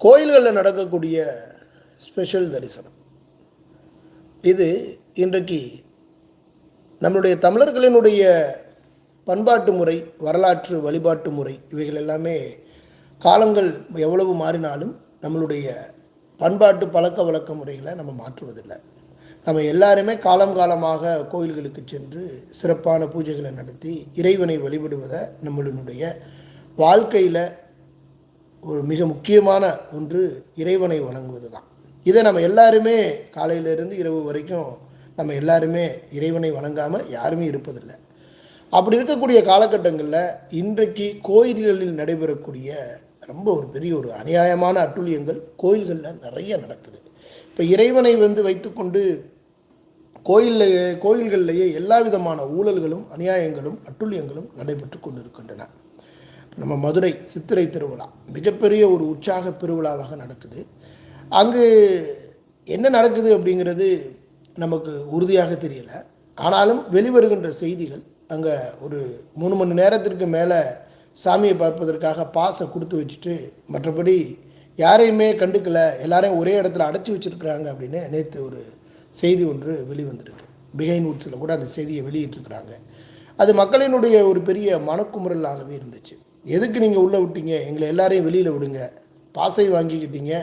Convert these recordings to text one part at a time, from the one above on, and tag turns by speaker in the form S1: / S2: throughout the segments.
S1: கோயில்களில் நடக்கக்கூடிய ஸ்பெஷல் தரிசனம். இது இன்றைக்கு நம்மளுடைய தமிழர்களினுடைய பண்பாட்டு முறை வரலாற்று வழிபாட்டு முறை இவைகள் எல்லாமே காலங்கள் எவ்வளவு மாறினாலும் நம்மளுடைய பண்பாட்டு பழக்க வழக்க முறைகளை நம்ம மாற்றுவதில்லை. நம்ம எல்லாருமே காலம் காலமாக கோயில்களுக்கு சென்று சிறப்பான பூஜைகளை நடத்தி இறைவனை வழிபடுவதை நம்மளுடைய வாழ்க்கையில் ஒரு மிக முக்கியமான ஒன்று இறைவனை வணங்குவது தான் இதை நம்ம எல்லாருமே காலையிலேருந்து இரவு வரைக்கும் நம்ம எல்லாருமே இறைவனை வணங்காமல் யாருமே இருப்பதில்லை. அப்படி இருக்கக்கூடிய காலகட்டங்களில் இன்றைக்கு கோயில்களில் நடைபெறக்கூடிய ரொம்ப ஒரு பெரிய ஒரு அநியாயமான அட்டுழியங்கள் கோயில்களில் நிறைய நடக்குது. இப்போ இறைவனை வந்து வைத்துக்கொண்டு கோயிலில் கோயில்களிலேயே எல்லா விதமான ஊழல்களும் அநியாயங்களும் அட்டுழியங்களும் நடைபெற்று கொண்டு இருக்கின்றன நம்ம மதுரை சித்திரை திருவிழா மிகப்பெரிய ஒரு உற்சாக பெருவிழாவாக நடக்குது. அங்கு என்ன நடக்குது அப்படிங்கிறது நமக்கு உறுதியாக தெரியல. ஆனாலும் வெளிவருகின்ற செய்திகள் அங்கே ஒரு மூணு மணி நேரத்திற்கு மேலே சாமியை பார்ப்பதற்காக பாசை கொடுத்து வச்சுட்டு மற்றபடி யாரையுமே கண்டுக்கல எல்லாரையும் ஒரே இடத்துல அடைச்சி வச்சுருக்குறாங்க அப்படின்னு நேற்று ஒரு செய்தி ஒன்று வெளிவந்திருக்கு. பிகைன் வுட்ஸில் கூட அந்த செய்தியை வெளியிட்டிருக்கிறாங்க. அது மக்களினுடைய ஒரு பெரிய மனக்குமுறலாகவே இருந்துச்சு. எதுக்கு நீங்கள் உள்ளே விட்டீங்க? எங்களை எல்லாரையும் வெளியில் விடுங்க. பாசை வாங்கிக்கிட்டீங்க.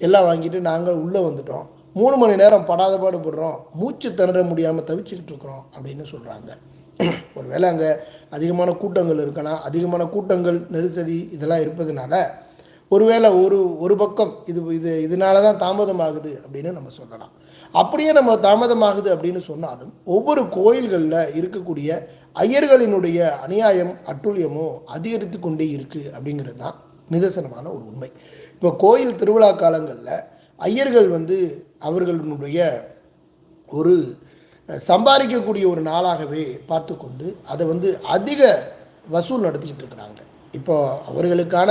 S1: எல்லாம் வாங்கிட்டு நாங்கள் உள்ளே வந்துட்டோம். மூணு மணி நேரம் படாத பாடுபடுறோம் மூச்சு திணற முடியாமல் தவிச்சுக்கிட்டு இருக்கிறோம் அப்படின்னு சொல்கிறாங்க ஒரு வேளை அங்கே அதிகமான கூட்டங்கள் இருக்கலாம் அதிகமான கூட்டங்கள் நெரிசடி இதெல்லாம் இருப்பதுனால ஒருவேளை ஒரு ஒரு பக்கம் இது இது இதனால தான் தாமதமாகுது அப்படின்னு நம்ம சொல்லலாம். அப்படியே நம்ம தாமதமாகுது அப்படின்னு சொன்னாலும் ஒவ்வொரு கோயில்களில் இருக்கக்கூடிய ஐயர்களினுடைய அநியாயம் அட்டுழியமும் அதிகரித்து கொண்டே இருக்குது அப்படிங்கிறது தான் நிதர்சனமான ஒரு உண்மை. இப்போ கோயில் திருவிழா காலங்களில் ஐயர்கள் வந்து அவர்களுடைய ஒரு சம்பாதிக்கக்கூடிய ஒரு நாளாகவே பார்த்து கொண்டு அதை வந்து அதிக வசூல் நடத்திக்கிட்டு இருக்கிறாங்க. இப்போ அவர்களுக்கான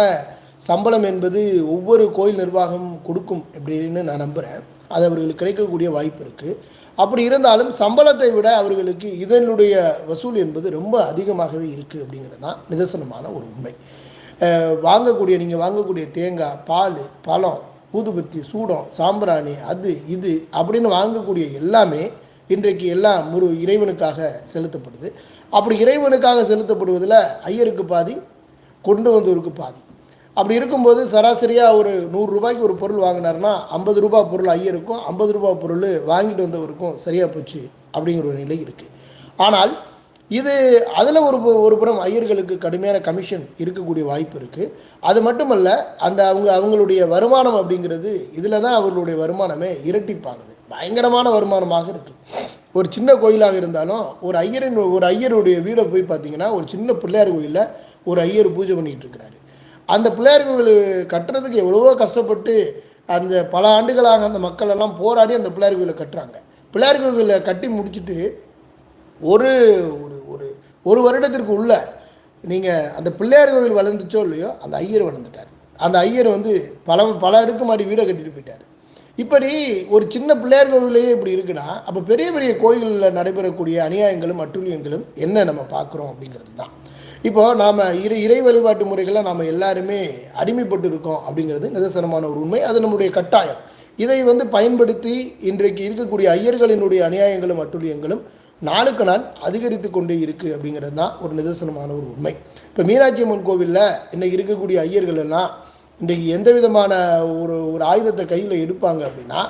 S1: சம்பளம் என்பது ஒவ்வொரு கோயில் நிர்வாகம் கொடுக்கும் அப்படின்னு நான் நம்புகிறேன் அது அவர்களுக்கு கிடைக்கக்கூடிய வாய்ப்பு இருக்குது அப்படி இருந்தாலும் சம்பளத்தை விட அவர்களுக்கு இதனுடைய வசூல் என்பது ரொம்ப அதிகமாகவே இருக்குது அப்படிங்கிறது தான் நிதர்சனமான ஒரு உண்மை. வாங்கக்கூடிய நீங்கள் வாங்கக்கூடிய தேங்காய் பால் பழம் ஊதுபத்தி சூடம் சாம்பிராணி அது இது அப்படின்னு வாங்கக்கூடிய எல்லாமே இன்றைக்கு எல்லாம் முரு இறைவனுக்காக செலுத்தப்படுது. அப்படி இறைவனுக்காக செலுத்தப்படுவதில் ஐயருக்கு பாதி கொண்டு வந்தவருக்கு பாதி. அப்படி இருக்கும்போது சராசரியாக ஒரு நூறுரூபாய்க்கு ஒரு பொருள் வாங்கினார்னா ஐம்பது ரூபா பொருள் ஐயருக்கும் ஐம்பது ரூபா பொருள் வாங்கிட்டு வந்தவருக்கும் சரியாக போச்சு அப்படிங்கிற ஒரு நிலை இருக்குது ஆனால் இது அதில் ஒரு ஒரு புறம் ஐயர்களுக்கு கடுமையான கமிஷன் இருக்கக்கூடிய வாய்ப்பு இருக்குது அது மட்டுமல்ல அந்த அவங்க அவங்களுடைய வருமானம் அப்படிங்கிறது இதில் தான் அவர்களுடைய வருமானமே இரட்டிப்பாகுது. பயங்கரமான வருமானமாக இருக்குது ஒரு சின்ன கோயிலாக இருந்தாலும் ஒரு ஐயரின் ஒரு ஐயருடைய வீடை போய் பார்த்தீங்கன்னா ஒரு சின்ன பிள்ளையார் கோயிலில் ஒரு ஐயர் பூஜை பண்ணிகிட்டு இருக்கிறாரு. அந்த பிள்ளையார் கோவில் கட்டுறதுக்கு எவ்வளவோ கஷ்டப்பட்டு அந்த பல ஆண்டுகளாக அந்த மக்கள் எல்லாம் போராடி அந்த பிள்ளையார் கோவிலை கட்டுறாங்க. பிள்ளையார் கோவிலை கட்டி முடிச்சுட்டு ஒரு ஒரு ஒரு ஒரு வருடத்திற்கு உள்ள நீங்கள் அந்த பிள்ளையார் கோவில் வளர்ந்துச்சோ இல்லையோ அந்த ஐயர் வளர்ந்துட்டார். அந்த ஐயர் வந்து பல பல அடுக்குமாடி வீடை கட்டிட்டு போயிட்டார். இப்படி ஒரு சின்ன பிள்ளையார் கோவிலையே இப்படி இருக்குன்னா அப்போ பெரிய பெரிய கோயில்களில் நடைபெறக்கூடிய அநியாயங்களும் அட்டுழியங்களும் என்ன நம்ம பார்க்குறோம் அப்படிங்கிறது தான் இப்போது நாம் இறை இறை வழிபாட்டு முறைகளில் நாம் எல்லாருமே அடிமைப்பட்டு இருக்கோம் அப்படிங்கிறது நிதர்சனமான ஒரு உண்மை. அது நம்முடைய கட்டாயம். இதை வந்து பயன்படுத்தி இன்றைக்கு இருக்கக்கூடிய ஐயர்களினுடைய அநியாயங்களும் அட்டுழியங்களும் நாளுக்கு நாள் அதிகரித்து கொண்டே இருக்குது அப்படிங்கிறது தான் ஒரு நிதர்சனமான ஒரு உண்மை. இப்போ மீனாட்சி அம்மன் கோவிலில் இன்னைக்கு இருக்கக்கூடிய ஐயர்கள் எல்லாம் இன்றைக்கு எந்த விதமான ஒரு ஒரு ஆயுதத்தை கையில் எடுப்பாங்க அப்படின்னா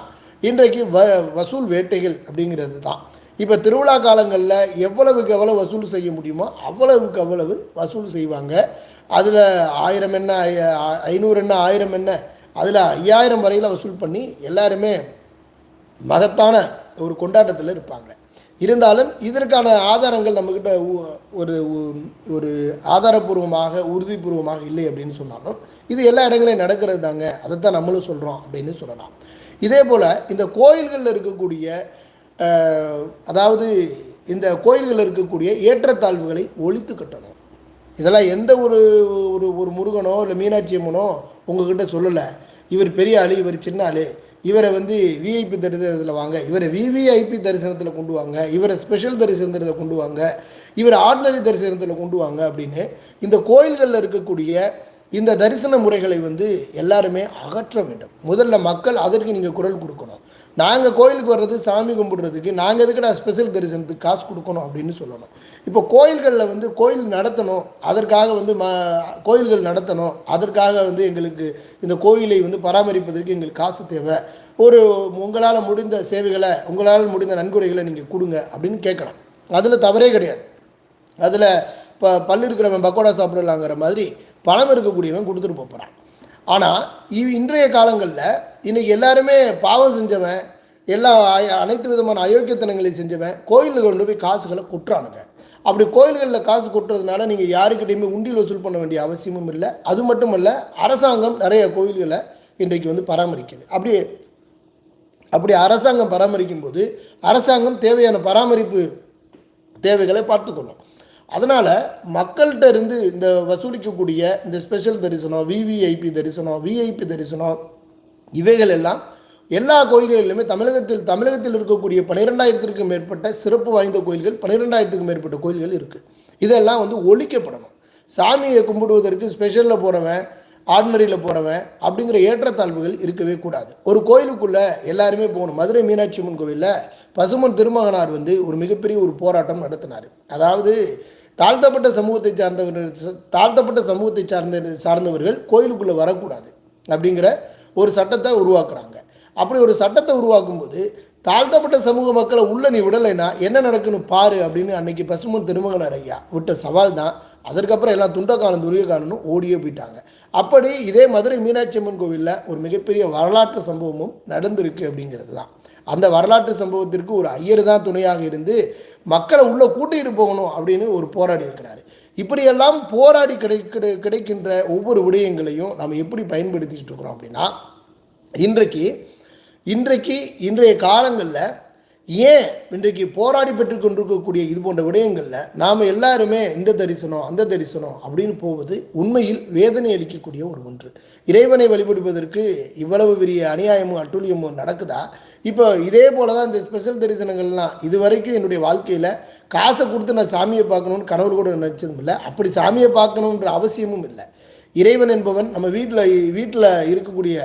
S1: இன்றைக்கு வ வசூல் வேட்டைகள் அப்படிங்கிறது தான். இப்போ திருவிழா காலங்களில் எவ்வளவுக்கு எவ்வளவு வசூல் செய்ய முடியுமோ அவ்வளவுக்கு அவ்வளவு வசூல் செய்வாங்க. அதில் ஆயிரம் என்ன ஐநூறு என்ன ஆயிரம் என்ன அதில் ஐயாயிரம் வரையில் வசூல் பண்ணி எல்லாருமே மகத்தான ஒரு கொண்டாட்டத்தில் இருப்பாங்க. இருந்தாலும் இதற்கான ஆதாரங்கள் நம்மக்கிட்ட ஒரு ஒரு ஆதாரபூர்வமாக உறுதிபூர்வமாக இல்லை அப்படின்னு சொன்னாலும் இது எல்லா இடங்களையும் நடக்கிறது தாங்க அதைத்தான் நம்மளும் சொல்கிறோம் அப்படின்னு சொல்லலாம். இதே போல் இந்த கோயில்களில் இருக்கக்கூடிய அதாவது இந்த கோயில்களில் இருக்கக்கூடிய ஏற்றத்தாழ்வுகளை ஒழித்து கட்டணும். இதெல்லாம் எந்த ஒரு ஒரு ஒரு முருகனோ இல்லை மீனாட்சி அம்மனோ உங்ககிட்ட சொல்லலை. இவர் பெரிய ஆள் இவர் சின்ன ஆள். இவரை வந்து விஐபி தரிசனத்தில் வாங்க. இவரை விவிஐபி தரிசனத்தில் கொண்டு வாங்க. இவரை ஸ்பெஷல் தரிசனத்தில் கொண்டு வாங்க. இவரை ஆர்டினரி தரிசனத்தில் கொண்டு வாங்க அப்படின்னு இந்த கோயில்களில் இருக்கக்கூடிய இந்த தரிசன முறைகளை வந்து எல்லாருமே அகற்ற வேண்டும். முதல்ல மக்கள் அதற்கு நீங்கள் குரல் கொடுக்கணும். நாங்கள் கோயிலுக்கு வர்றது சாமி கும்பிடுறதுக்கு நாங்கள் எதுக்கடா ஸ்பெஷல் தரிசனத்துக்கு காசு கொடுக்கணும் அப்படின்னு சொல்லணும். இப்போ கோயில்களில் வந்து கோயில் நடத்தணும் அதற்காக வந்து ம கோயில்கள் நடத்தணும் அதற்காக வந்து எங்களுக்கு இந்த கோயிலை வந்து பராமரிப்பதற்கு எங்களுக்கு காசு தேவை. ஒரு உங்களால் முடிந்த சேவைகளை உங்களால் முடிந்த நன்கொடைகளை நீங்கள் கொடுங்க அப்படின்னு கேட்கலாம். அதில் தவறே கிடையாது. அதில் இப்போ பல்லு இருக்கிறவன் பக்கோடா சாப்பிடலாங்கிற மாதிரி பணம் இருக்கக்கூடியவன் கொடுத்துட்டு போகிறான் ஆனால் இவ் இன்றைய காலங்களில் இன்றைக்கி எல்லாருமே பாவம் செஞ்சவன் எல்லா அனைத்து விதமான அயோக்கியத்தனங்களையும் செஞ்சவன் கோயிலில் கொண்டு போய் காசுகளை கொட்டுறானுங்க. அப்படி கோயில்களில் காசு கொட்டுறதுனால நீங்கள் யாருக்கிட்டையுமே உண்டியில் வசூல் பண்ண வேண்டிய அவசியமும் இல்லை. அது மட்டும் இல்லை அரசாங்கம் நிறைய கோயில்களை இன்றைக்கு வந்து பராமரிக்குது. அப்படியே அப்படி அரசாங்கம் பராமரிக்கும் போது அரசாங்கம் தேவையான பராமரிப்பு தேவைகளை பார்த்துக்கணும். அதனால் மக்கள்கிட்ட இருந்து இந்த வசூலிக்கக்கூடிய இந்த ஸ்பெஷல் தரிசனம் விவிஐபி தரிசனம் விஐபி தரிசனம் இவைகள் எல்லாம் எல்லா கோயில்களிலுமே தமிழகத்தில் தமிழகத்தில் இருக்கக்கூடிய பன்னிரெண்டாயிரத்திற்கும் மேற்பட்ட சிறப்பு வாய்ந்த கோயில்கள் பன்னிரெண்டாயிரத்துக்கும் மேற்பட்ட கோயில்கள் இருக்குது இதெல்லாம் வந்து ஒழிக்கப்படணும். சாமியை கும்பிடுவதற்கு ஸ்பெஷலில் போகிறவன் ஆர்டினரியில் போகிறவன் அப்படிங்கிற ஏற்றத்தாழ்வுகள் இருக்கவே கூடாது. ஒரு கோயிலுக்குள்ளே எல்லாருமே போகணும். மதுரை மீனாட்சி அம்மன் கோவிலில் பசுமன் திருமகனார் வந்து ஒரு மிகப்பெரிய ஒரு போராட்டம் நடத்தினார். அதாவது தாழ்த்தப்பட்ட சமூகத்தை சார்ந்தவர்கள் தாழ்த்தப்பட்ட சமூகத்தை சார்ந்த சார்ந்தவர்கள் கோயிலுக்குள்ளே வரக்கூடாது அப்படிங்கிற ஒரு சட்டத்தை உருவாக்குறாங்க. அப்படி ஒரு சட்டத்தை உருவாக்கும்போது தாழ்த்தப்பட்ட சமூக மக்களை உள்ள நீ விடலைன்னா என்ன நடக்குன்னு பாரு அப்படின்னு அன்னைக்கு பசுமன் திருமகனார் ஐயா விட்ட சவால் தான். அதற்கப்புறம் எல்லாம் துண்டக்காலம் துரியகாலனும் ஓடியே போயிட்டாங்க. அப்படி இதே மதுரை மீனாட்சி அம்மன் கோவிலில் ஒரு மிகப்பெரிய வரலாற்று சம்பவமும் நடந்திருக்கு அப்படிங்கிறது தான். அந்த வரலாற்று சம்பவத்திற்கு ஒரு ஐயர் தான் துணையாக இருந்து மக்களை உள்ளே கூட்டிகிட்டு போகணும் அப்படின்னு ஒரு போராடி இருக்கிறாரு. இப்படியெல்லாம் போராடி கிடை கிடை- கிடைக்கின்ற ஒவ்வொரு விடயங்களையும் நம்ம எப்படி பயன்படுத்திக்கிட்டு இருக்கிறோம் அப்படின்னா இன்றைக்கு இன்றைக்கு இன்றைய காலங்களில் ஏன் இன்றைக்கு போராடி பெற்று கொண்டிருக்கக்கூடிய இது போன்ற விடயங்களில் நாம் எல்லாருமே இந்த தரிசனம் அந்த தரிசனம் அப்படின்னு போவது உண்மையில் வேதனை அளிக்கக்கூடிய ஒரு ஒன்று. இறைவனை வழிபடுவதற்கு இவ்வளவு பெரிய அநியாயமும் அட்டூழியமும் நடக்குதா? இப்போ இதே போல தான் இந்த ஸ்பெஷல் தரிசனங்கள்லாம் இது வரைக்கும் என்னுடைய வாழ்க்கையில் காசை கொடுத்து நான் சாமியை பார்க்கணும்னு கனவு கூட நினச்சதும் இல்லை. அப்படி சாமியை பார்க்கணுன்ற அவசியமும் இல்லை. இறைவன் என்பவன் நம்ம வீட்டில் வீட்டில் இருக்கக்கூடிய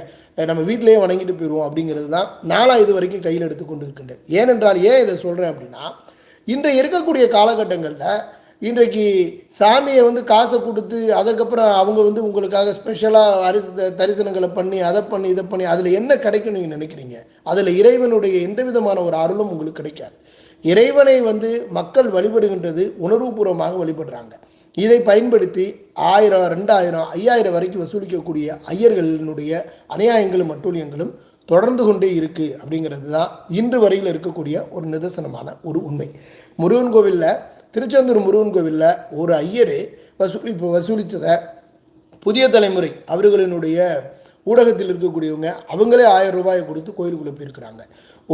S1: நம்ம வீட்டிலேயே வணங்கிட்டு போயிடுவோம் அப்படிங்கிறது தான் நானாக இது வரைக்கும் கையில் எடுத்துக்கொண்டு இருக்கின்றேன் ஏனென்றால் ஏன் இதை சொல்கிறேன் அப்படின்னா இன்றைய இருக்கக்கூடிய காலகட்டங்களில் இன்றைக்கு சாமியை வந்து காசை கொடுத்து அதற்கப்புறம் அவங்க வந்து உங்களுக்காக ஸ்பெஷலாக அரிசி த- தரிசனங்களை பண்ணி அதை பண்ணி இதை பண்ணி அதில் என்ன கிடைக்கும் நீங்கள் நினைக்கிறீங்க? அதில் இறைவனுடைய எந்த விதமான ஒரு அருளும் உங்களுக்கு கிடைக்காது. இறைவனை வந்து மக்கள் வழிபடுகின்றது உணர்வுபூர்வமாக வழிபடுறாங்க. இதை பயன்படுத்தி ஆயிரம் ரெண்டாயிரம் ஐயாயிரம் வரைக்கும் வசூலிக்கக்கூடிய ஐயர்களினுடைய அநியாயங்களும் அட்டூழியங்களும் தொடர்ந்து கொண்டே இருக்குது அப்படிங்கிறது தான் இன்று வரையில் இருக்கக்கூடிய ஒரு நிதர்சனமான ஒரு உண்மை. முருகன் கோவிலில் திருச்செந்தூர் முருகன் கோவிலில் ஒரு ஐயர் வசூலி இப்போ வசூலித்ததை புதிய தலைமுறை அவர்களினுடைய ஊடகத்தில் இருக்கக்கூடியவங்க அவங்களே ஆயிரம் ரூபாயை கொடுத்து கோயிலுக்குள்ளே போயிருக்கிறாங்க.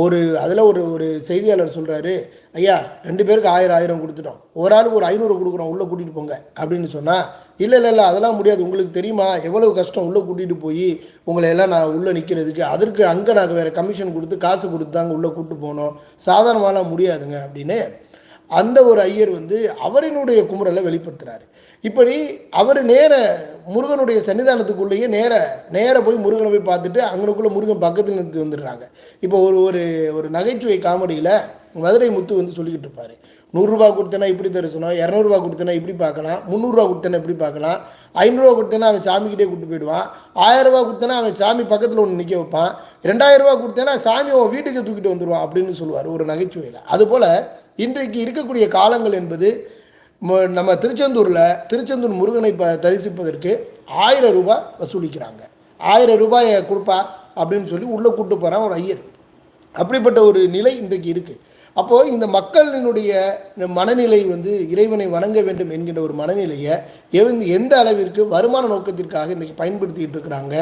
S1: ஒரு அதில் ஒரு ஒரு செய்தியாளர் சொல்கிறாரு ஐயா ரெண்டு பேருக்கு ஆயிரம் ஆயிரம் கொடுத்துட்டோம். ஒரு ஆளுக்கு ஒரு ஐநூறு கொடுக்குறோம் உள்ளே கூட்டிகிட்டு போங்க. அப்படின்னு சொன்னால் இல்லை இல்லை இல்லை அதெல்லாம் முடியாது. உங்களுக்கு தெரியுமா? எவ்வளவு கஷ்டம் உள்ளே கூட்டிகிட்டு போய் உங்களை எல்லாம் நான் உள்ளே நிற்கிறதுக்கு அதற்கு அங்கே நாங்கள் வேறு கமிஷன் கொடுத்து காசு கொடுத்து தாங்க உள்ளே கூப்பிட்டு போனோம். சாதாரணமாலாம் முடியாதுங்க. அப்படின்னு அந்த ஒரு ஐயர் வந்து அவரினுடைய குமுறலை வெளிப்படுத்துகிறாரு இப்படி அவர் நேர முருகனுடைய சன்னிதானத்துக்குள்ளேயே நேர நேர போய் முருகனை போய் பார்த்துட்டு அங்கனுக்குள்ளே முருகன் பக்கத்தில் நிறுத்தி வந்துடுறாங்க. இப்போ ஒரு ஒரு ஒரு நகைச்சுவை காமெடியில் மதுரை முத்து வந்து சொல்லிக்கிட்டு இருப்பார். நூறுரூவா கொடுத்தேன்னா இப்படி தரிசனம் இரநூறுவா கொடுத்தேன்னா இப்படி பார்க்கலாம் முந்நூறுரூவா கொடுத்தேன்னா இப்படி பார்க்கலாம் ஐநூறுரூவா கொடுத்தனா அவன் சாமிக்கிட்டே கூப்பிட்டு போயிடுவான் ஆயிரரூவா கொடுத்தனா அவன் சாமி பக்கத்தில் ஒன்று நிற்க வைப்பான் ரெண்டாயிரரூவா கொடுத்தனா சாமி அவன் வீட்டுக்கு தூக்கிட்டு வந்துடுவான் அப்படின்னு சொல்லுவார் ஒரு நகைச்சுவையில். அதுபோல் இன்றைக்கு இருக்கக்கூடிய காலங்கள் என்பது ம- நம்ம திருச்செந்தூரில் திருச்செந்தூர் முருகனை ப தரிசிப்பதற்கு ஆயிரம் ரூபாய் வசூலிக்கிறாங்க. ஆயிரம் ரூபாயை கொடுப்பா அப்படின்னு சொல்லி உள்ளே கூட்டு போகிறான் ஒரு ஐயர். அப்படிப்பட்ட ஒரு நிலை இன்றைக்கு இருக்குது அப்போது இந்த மக்களினுடைய மனநிலை வந்து இறைவனை வணங்க வேண்டும் என்கின்ற ஒரு மனநிலையை எவங்க எந்த அளவிற்கு வருமான நோக்கத்திற்காக இன்றைக்கி பயன்படுத்திக்கிட்டு இருக்கிறாங்க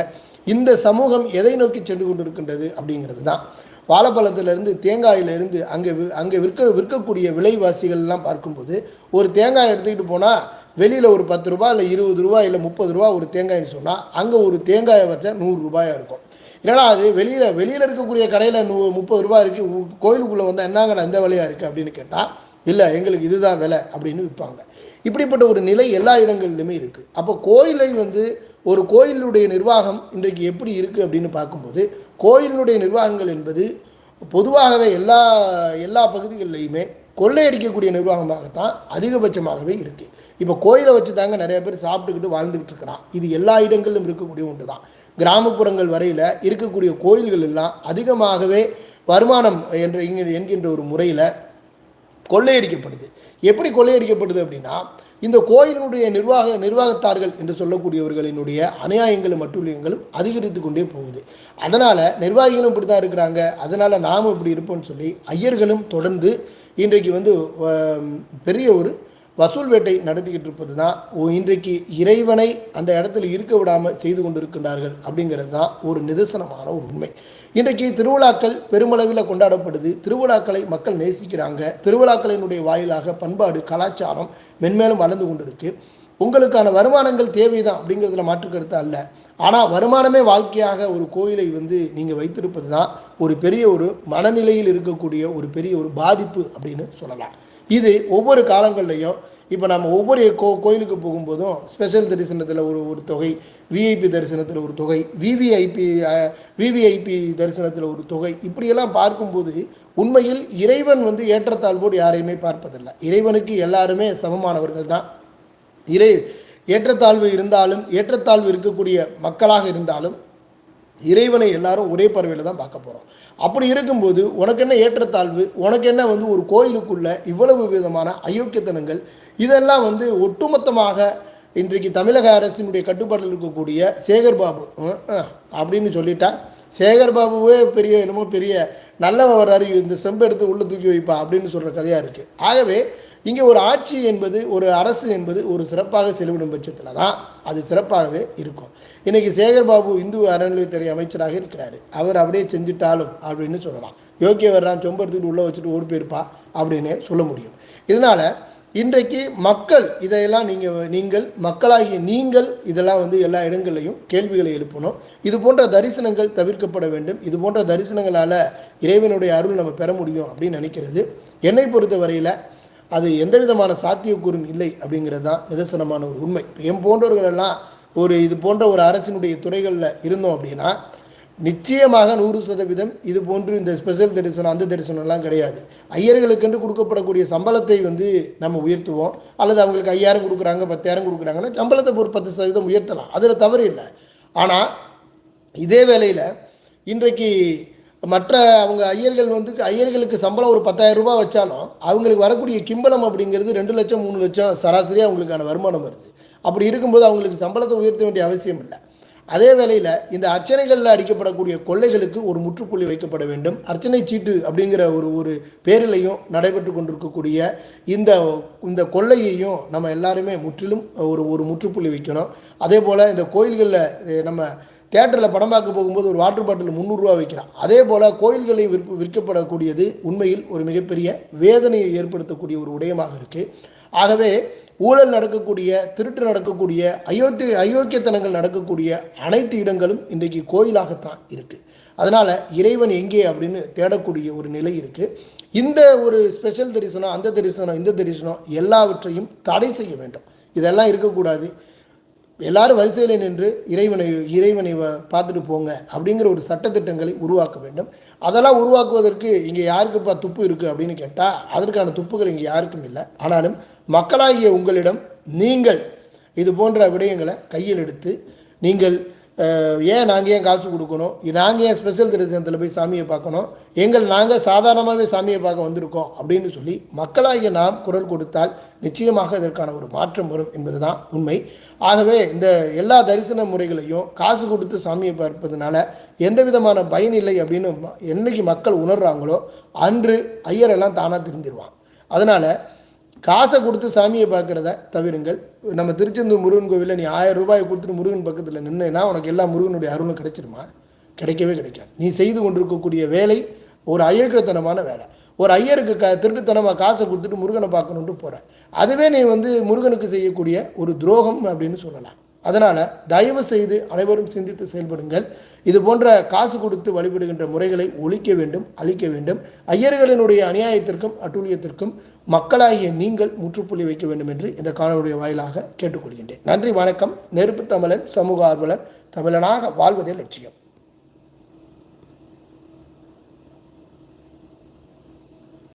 S1: இந்த சமூகம் எதை நோக்கி சென்று கொண்டு இருக்கின்றது அப்படிங்கிறது தான். வாழைப்பழத்துலேருந்து தேங்காயிலேருந்து அங்கே அங்கே விற்க விற்கக்கூடிய விலைவாசிகள்லாம் பார்க்கும்போது ஒரு தேங்காய் எடுத்துக்கிட்டு போனால் வெளியில் ஒரு பத்து ரூபா இல்லை இருபது ரூபா இல்லை முப்பது ரூபா ஒரு தேங்காய்னு சொன்னால் அங்கே ஒரு தேங்காயை வச்சா நூறுரூபாயாக இருக்கும். என்னடா அது? வெளியில் வெளியில் இருக்கக்கூடிய கடையில் நூ முப்பது ரூபா இருக்குது கோயிலுக்குள்ளே வந்தால் என்னங்கடா எந்த விலையாக இருக்குது அப்படின்னு கேட்டால் இல்லை எங்களுக்கு இதுதான் விலை அப்படின்னு விற்பாங்க. இப்படிப்பட்ட ஒரு நிலை எல்லா இடங்கள்லையுமே இருக்குது அப்போ கோயிலை வந்து ஒரு கோயிலுடைய நிர்வாகம் இன்றைக்கு எப்படி இருக்குது அப்படின்னு பார்க்கும்போது கோயிலினுடைய நிர்வாகங்கள் என்பது பொதுவாகவே எல்லா எல்லா பகுதிகளிலையுமே கொள்ளையடிக்கக்கூடிய நிர்வாகமாகத்தான் அதிகபட்சமாகவே இருக்குது இப்போ கோயிலை வச்சு தாங்க நிறைய பேர் சாப்பிட்டுக்கிட்டு வாழ்ந்துக்கிட்டு இருக்கிறான். இது எல்லா இடங்களிலும் இருக்கக்கூடிய ஒன்று தான் கிராமப்புறங்கள் வரையில் இருக்கக்கூடிய கோயில்கள் எல்லாம் அதிகமாகவே வருமானம் என்ற என்கின்ற ஒரு முறையில் கொள்ளையடிக்கப்படுது. எப்படி கொள்ளையடிக்கப்படுது அப்படின்னா இந்த கோயிலினுடைய நிர்வாக நிர்வாகத்தார்கள் என்று சொல்லக்கூடியவர்களினுடைய அநியாயங்களும் மட்டுள்ளியங்களும் அதிகரித்து கொண்டே போகுது. அதனால் நிர்வாகிகளும் இப்படி தான் இருக்கிறாங்க. அதனால் நாமும் இப்படி இருப்போம்னு சொல்லி ஐயர்களும் தொடர்ந்து இன்றைக்கு வந்து பெரிய ஒரு வசூல் வேட்டை நடத்திக்கிட்டு இருப்பது தான் இன்றைக்கு இறைவனை அந்த இடத்துல இருக்க விடாமல் செய்து கொண்டிருக்கின்றார்கள் அப்படிங்கிறது தான் ஒரு நிதர்சனமான ஒரு உண்மை. இன்றைக்கு திருவிழாக்கள் பெருமளவில் கொண்டாடப்படுது. திருவிழாக்களை மக்கள் நேசிக்கிறாங்க. திருவிழாக்களினுடைய வாயிலாக பண்பாடு கலாச்சாரம் மென்மேலும் வளர்ந்து கொண்டிருக்கு. உங்களுக்கான வருமானங்கள் தேவைதான் அப்படிங்கிறதுல மாற்று அல்ல ஆனால் வருமானமே வாழ்க்கையாக ஒரு கோயிலை வந்து நீங்கள் வைத்திருப்பது தான் ஒரு பெரிய ஒரு மனநிலையில் இருக்கக்கூடிய ஒரு பெரிய ஒரு பாதிப்பு அப்படின்னு சொல்லலாம். இது ஒவ்வொரு காலங்கள்லையும் இப்போ நம்ம ஒவ்வொரு கோ கோயிலுக்கு போகும்போதும் ஸ்பெஷல் தரிசனத்தில் ஒரு ஒரு தொகை விஐபி தரிசனத்தில் ஒரு தொகை விவிஐபி விவிஐபி தரிசனத்தில் ஒரு தொகை இப்படியெல்லாம் பார்க்கும்போது உண்மையில் இறைவன் வந்து ஏற்றத்தாழ்வோடு யாரையுமே பார்ப்பதில்லை. இறைவனுக்கு எல்லாருமே சமமானவர்கள் தான். இறை ஏற்றத்தாழ்வு இருந்தாலும் ஏற்றத்தாழ்வு இருக்கக்கூடிய மக்களாக இருந்தாலும் இறைவனை எல்லாரும் ஒரே பறவையில் தான் பார்க்க போகிறோம் அப்படி இருக்கும்போது உனக்கு என்ன ஏற்றத்தாழ்வு உனக்கு என்ன வந்து ஒரு கோயிலுக்குள்ள இவ்வளவு விதமான அயோக்கியத்தனங்கள் இதெல்லாம் வந்து ஒட்டுமொத்தமாக இன்றைக்கு தமிழக அரசினுடைய கட்டுப்பாட்டில் இருக்கக்கூடிய சேகர் பாபு அப்படின்னு சொல்லிட்டா சேகர் பாபுவே பெரிய என்னமோ பெரிய நல்லவர் வர்றாரு இந்த செம்பு எடுத்து உள்ளே தூக்கி வைப்பா அப்படின்னு சொல்கிற கதையாக இருக்குது ஆகவே இங்கே ஒரு ஆட்சி என்பது ஒரு அரசு என்பது ஒரு சிறப்பாக செலவிடும் பட்சத்தில் தான் அது சிறப்பாகவே இருக்கும். இன்றைக்கி சேகர் பாபு இந்து அறநிலையத்துறை அமைச்சராக இருக்கிறாரு. அவர் அப்படியே செஞ்சுட்டாலும் அப்படின்னு சொல்லலாம். யோக்கிய வர்றான் சொம்பு உள்ளே வச்சுட்டு ஓடி போயிருப்பா அப்படின்னு சொல்ல முடியும். இதனால் இன்றைக்கு மக்கள் இதையெல்லாம் நீங்கள் நீங்கள் மக்களாகிய நீங்கள் இதெல்லாம் வந்து எல்லா இடங்கள்லையும் கேள்விகளை எழுப்பணும். இது போன்ற தரிசனங்கள் தவிர்க்கப்பட வேண்டும். இது போன்ற தரிசனங்களால் இறைவனுடைய அருள் நம்ம பெற முடியும் அப்படின்னு நினைக்கிறது. என்னை பொறுத்த வரையில் அது எந்த விதமான சாத்தியக்கூறும் இல்லை அப்படிங்கிறது தான் நிதர்சனமான ஒரு உண்மை. இப்போ என் போன்றவர்கள் எல்லாம் ஒரு இது போன்ற ஒரு அரசினுடைய துறைகளில் இருந்தோம் அப்படின்னா நிச்சயமாக நூறு சதவீதம் இது போன்று இந்த ஸ்பெஷல் தரிசனம் அந்த தரிசனம்லாம் கிடையாது. ஐயர்களுக்கென்று கொடுக்கப்படக்கூடிய சம்பளத்தை வந்து நம்ம உயர்த்துவோம். அல்லது அவங்களுக்கு ஐயாயிரம் கொடுக்குறாங்க பத்தாயிரம் கொடுக்குறாங்கன்னா சம்பளத்தை ஒரு பத்து சதவீதம் உயர்த்தலாம். அதில் தவறு இல்லை. ஆனால் இதே வேளையில் இன்றைக்கு மற்ற அவங்க ஐயர்கள் வந்து ஐயர்களுக்கு சம்பளம் ஒரு பத்தாயிரம் ரூபாய் வச்சாலும் அவங்களுக்கு வரக்கூடிய கிம்பளம் அப்படிங்கிறது ரெண்டு லட்சம் மூணு லட்சம் சராசரியாக அவங்களுக்கான வருமானம் வருது. அப்படி இருக்கும்போது அவங்களுக்கு சம்பளத்தை உயர்த்த வேண்டிய அவசியம் இல்லை. அதே வேளையில் இந்த அர்ச்சனைகளில் அடிக்கப்படக்கூடிய கொள்ளைகளுக்கு ஒரு முற்றுப்புள்ளி வைக்கப்பட வேண்டும். அர்ச்சனை சீட்டு அப்படிங்கிற ஒரு ஒரு பேரிலையும் நடைபெற்று கொண்டிருக்கக்கூடிய இந்த இந்த கொள்ளையையும் நம்ம எல்லாருமே முற்றிலும் ஒரு ஒரு முற்றுப்புள்ளி வைக்கணும். அதே போல் இந்த கோயில்களில் நம்ம தேட்டரில் படம் பார்க்க போகும்போது ஒரு வாட்டர் பாட்டில் முந்நூறுரூவா விற்கிறான். அதே போல் கோயில்களில் விற்ப விற்கப்படக்கூடியது உண்மையில் ஒரு மிகப்பெரிய வேதனையை ஏற்படுத்தக்கூடிய ஒரு விடயமாக இருக்குது ஆகவே ஊழல் நடக்கக்கூடிய திருட்டு நடக்கக்கூடிய அயோத்தி அயோக்கியத்தனங்கள் நடக்கக்கூடிய அனைத்து இடங்களும் இன்றைக்கு கோயிலாகத்தான் இருக்குது அதனால் இறைவன் எங்கே அப்படின்னு தேடக்கூடிய ஒரு நிலை இருக்குது இந்த ஒரு ஸ்பெஷல் தரிசனம் அந்த தரிசனம் இந்த தரிசனம் எல்லாவற்றையும் தடை செய்ய வேண்டும். இதெல்லாம் இருக்கக்கூடாது. எல்லாரும் வரிசையில் நின்று இறைவனை இறைவனை பார்த்துட்டு போங்க அப்படிங்கிற ஒரு சட்டத்திட்டங்களை உருவாக்க வேண்டும். அதெல்லாம் உருவாக்குவதற்கு இங்கே யாருக்குப்பா துப்பு இருக்குது அப்படின்னு கேட்டால் அதற்கான துப்புகள் இங்கே யாருக்கும் இல்லை. ஆனாலும் மக்களாகிய உங்களிடம் நீங்கள் இது போன்ற விடயங்களை கையில் எடுத்து நீங்கள் ஏன் நாங்கள் ஏன் காசு கொடுக்கணும்? நாங்கள் ஏன் ஸ்பெஷல் தரிசனத்தில் போய் சாமியை பார்க்கணும்? எங்கள் நாங்கள் சாதாரணமாகவே சாமியை பார்க்க வந்திருக்கோம் அப்படின்னு சொல்லி மக்களாகிய நாம் குரல் கொடுத்தால் நிச்சயமாக இதற்கான ஒரு மாற்றம் வரும் என்பது தான் உண்மை. ஆகவே இந்த எல்லா தரிசன முறைகளையும் காசு கொடுத்து சாமியை பார்ப்பதனால எந்த விதமான பயன் இல்லை அப்படின்னு ம- என்னைக்கு மக்கள் உணர்கிறாங்களோ அன்று ஐயரெல்லாம் தானாக திருந்திடுவான் அதனால் காசை கொடுத்து சாமியை பார்க்குறத தவிருங்கள். நம்ம திருச்செந்தூர் முருகன் கோவிலில் நீ ஆயிரம் ரூபாயை கொடுத்துட்டு முருகன் பக்கத்தில் நின்றுனா உனக்கு எல்லா முருகனுடைய அருளும் கிடைச்சிருமா? கிடைக்கவே கிடைக்காது. நீ செய்து கொண்டிருக்கக்கூடிய வேலை ஒரு ஐயக்கத்தனமான வேலை. ஒரு ஐயருக்கு க திருட்டுத்தனமாக காசை கொடுத்துட்டு முருகனை பார்க்கணுன்ட்டு போகிறேன் அதுவே நீ வந்து முருகனுக்கு செய்யக்கூடிய ஒரு துரோகம் அப்படின்னு சொல்லலாம். அதனால் தயவு செய்து அனைவரும் சிந்தித்து செயல்படுங்கள். இது போன்ற காசு கொடுத்து வழிபடுகின்ற முறைகளை ஒழிக்க வேண்டும் அழிக்க வேண்டும். ஐயர்களினுடைய அநியாயத்திற்கும் அட்டூழியத்திற்கும் மக்களாகிய நீங்கள் முற்றுப்புள்ளி வைக்க வேண்டும் என்று இந்த காணொலியுடைய வாயிலாக கேட்டுக்கொள்கின்றேன். நன்றி வணக்கம். நெருப்பு தமிழன் சமூக ஆர்வலர் தமிழனாக வாழ்வதே லட்சியம்.